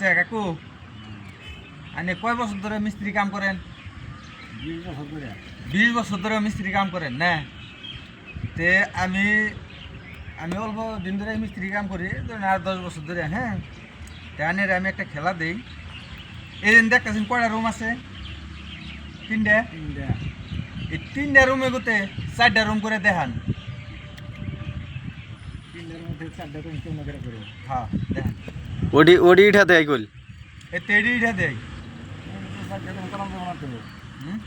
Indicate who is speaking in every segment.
Speaker 1: আচ্ছা কাকু? আপনি কয় বছর ধরে মিস্ত্রি কাম করেন?
Speaker 2: বিশ বছর ধরে।
Speaker 1: মিস্ত্রি কাম করেন না? তে আমি আমি অল্প দিন ধরে মিস্ত্রি কাম করি ধরেন আর দশ বছর ধরে হ্যাঁ? তাহলে আমি একটা খেলা দেই। এই দিন দেখতেছেন কয়টা রুম আছে? তিনটা?
Speaker 2: তিনটা।
Speaker 1: এই তিনটা রুমে গোতে চারটা রুম করে দেখান।
Speaker 2: মধ্যে চারটা কেমন করে।
Speaker 1: হ্যাঁ দেখান।
Speaker 3: ওডি ওডি উঠাতে
Speaker 2: কেমন করে বানাতে হবে
Speaker 1: হুম?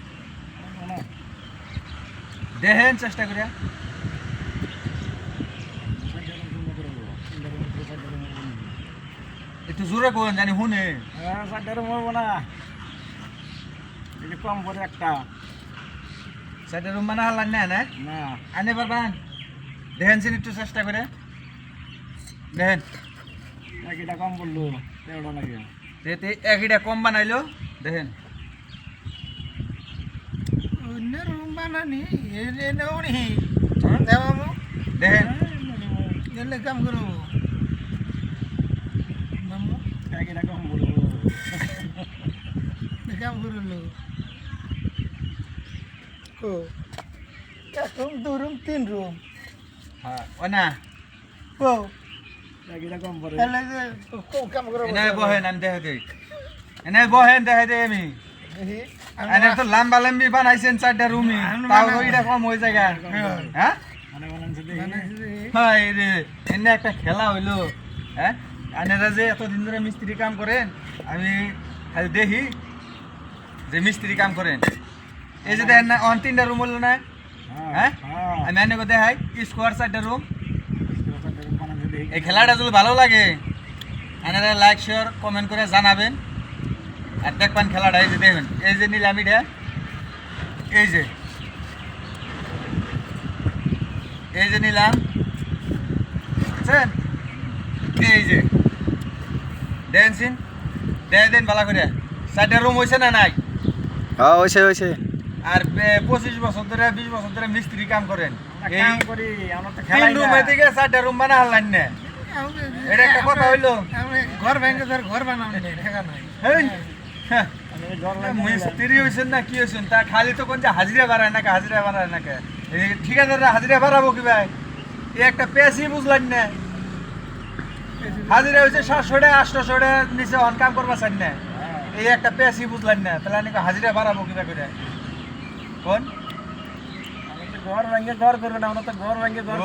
Speaker 2: না
Speaker 1: দেখেন চেষ্টা করে
Speaker 2: চারটা তুমি কেমন করে করব তিনটার মধ্যে চারটা তুমি করব
Speaker 1: একটু জোরে কোন জানি শুনে।
Speaker 2: চারটার মরবো না এটা কম করে একটা।
Speaker 1: রুম বানা হারলাম না না?
Speaker 2: না।
Speaker 1: আনে পারবান দেখেন সিন একটু চেষ্টা করে দেখেন।
Speaker 2: এটা কম বলল? তেরোটা নাকি?
Speaker 1: যেতে একইটা কম বানাইলো দেখেন।
Speaker 2: অন্য রুম বানানি এনে নেওনি? দেবাবো
Speaker 1: দেখেন।
Speaker 2: এলে কাম করব। মামু এটা কম বলব কাম করল। কো? এক রুম দু রুম তিন রুম।
Speaker 1: হ্যাঁ ও না।
Speaker 2: কো?
Speaker 1: এনে বহেন আমি দেখে দিই এনে বহেন দেখে দিই আমি। এনে তো লম্বা লম্বি বানাইছেন চারটা তাও কম হয়ে যায় হ্যাঁ হয় রে এনে একটা খেলা হইল। হ্যাঁ আনেরা যে এতদিন ধরে মিস্ত্রি কাম করেন আমি খালি দেখি যে মিস্ত্রি কাম করেন। এই যে দেখেন না অন তিনটা রুম হলো না? হ্যাঁ আমি আনে দেখাই স্কোয়ার চারটা রুম এই খেলাটা যদি ভালো লাগে আপনারা লাইক শেয়ার কমেন্ট করে জানাবেন। আর দেখবেন খেলাটা এই যে দেখবেন এই যে নিলাম এটা এই যে। এই যে নিলাম বুঝছেন? এই যে। ড্যান্সিন দেয় দেন ভালো করে। চারটা রুম হয়েছে না নাই?
Speaker 3: হ্যাঁ হয়েছে হয়েছে
Speaker 1: আর পঁচিশ বছর ধরে বিশ বছর ধরে মিস্ত্রি কাম করেন। এই
Speaker 2: কাম করি আমরা তো
Speaker 1: তিন রুম থেকে চারটা রুম বানা হারলেন না। এটা একটা কথা হইল।
Speaker 2: ঘর ভেঙে ধর ঘর ঠেকা
Speaker 1: হ্যাঁ, মিস্ত্রি হয়েছেন না কি হয়েছেন তা খালি তো কোন যে হাজিরা বাড়ায় নাকি হাজিরা বাড়ায় নাকি? এই ঠিকাদাররা হাজিরা বাড়াবো কি ভাই? এই একটা পেশি বুঝলেন না। হাজিরা হয়েছে সাতশো টাকা আটশো টাকা নিচে অন কাম করবা চান না। এই একটা পেশি বুঝলেন না। তাহলে নাকি হাজিরা বাড়াবো কিবা করে কোন?
Speaker 2: ঘর রঙে ঘর করবে না আমরা তো ঘর ভেঙে ঘর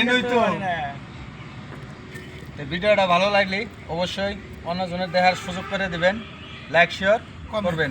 Speaker 1: এনই তো। তো। ভিডিওটা ভালো লাগলে অবশ্যই অন্যজনের দেখার সুযোগ করে দিবেন। লাইক শেয়ার করবেন।